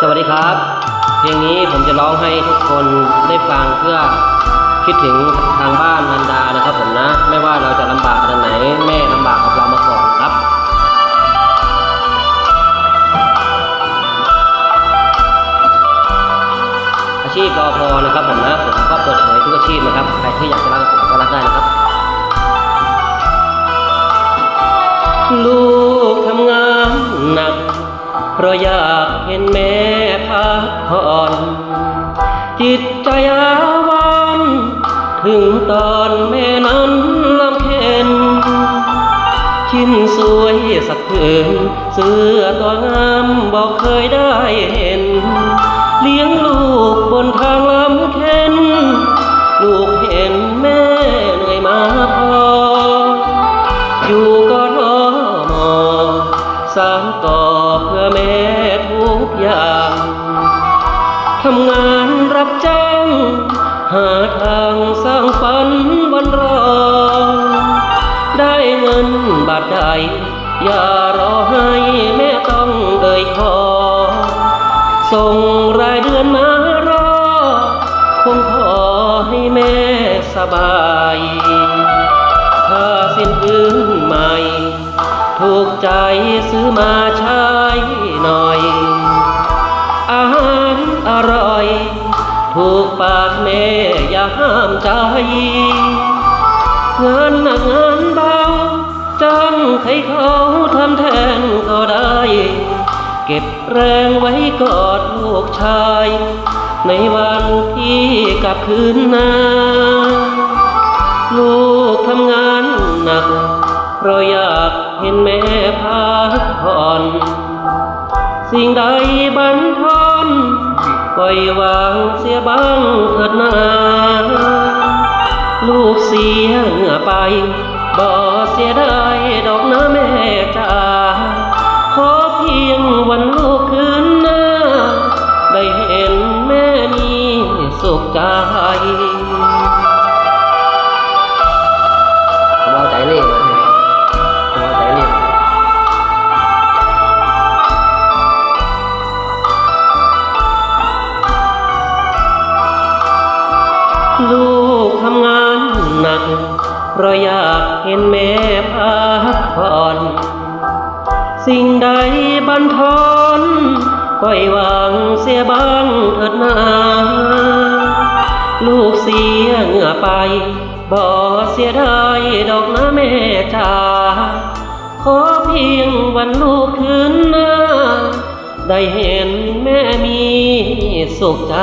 สวัสดีครับ เพลงนี้ผมจะร้องให้ทุกคนได้ฟังเพื่อคิดถึงทางบ้านนันดานะครับผมนะ ไม่ว่าเราจะลำบากขนาดไหน แม่ลำบากกับเรามาก่อนครับอาชีพรอพอนะครับผมนะผมก็เปิดเผยทุกอาชีพนะครับใครที่อยากจะรักกับผมก็รักได้นะ เพราะอยากเห็นแม่พักผ่อน จิตใจอาวรณ์ถึงตอนแม่นั้นลำเค็นชิ้นสวยสักผืนเสื้อตัวงามบอกเคยได้เห็น เลี้ยงลูกบนทางลำเค็นลูกเห็นแม่เหนื่อยมาพอ อยู่ก็ท้อมอสารต่อ ทุกอย่าง ทำงานรับจ้าง หาทางสร้างฝันบนรอ ได้เงินบาทใด อย่ารอให้แม่ต้องเอ่ยขอ ส่งรายเดือนมารอ คงขอให้แม่สบายถ้าสิ้นพื้นใหม่ ถูกใจซื้อมาใช้ หน่อยอาหารอร่อย ถูกปากแม่อย่าห้ามใจ งานหนักงานเบาจ้างใครเขาทำแทนก็ได้ เก็บแรงไว้กอดลูกชาย ในวันที่กลับคืนนาลูกทำงานหนักเพราะอยากเห็นแม่พักผ่อน สิ่งใดบันทอนปล่อยวางเสียบ้างเถิดนาลูกเสียเหงื่อไป บ่เสียได้ดอกนะแม่จ๋าขอเพียงวันลูกคืนหน้า ได้เห็นแม่มีสุขใจ ลูกทำงานหนัก เพราะอยากเห็นแม่พักผ่อน สิ่งใดบันทอนปล่อยวางเสียบ้างเถิดนาลูกเสียเหงื่อไป บ่เสียดายดอกนะแม่จ๋าขอเพียงวันลูกคืนหน้า ได้เห็นแม่มีสุขใจ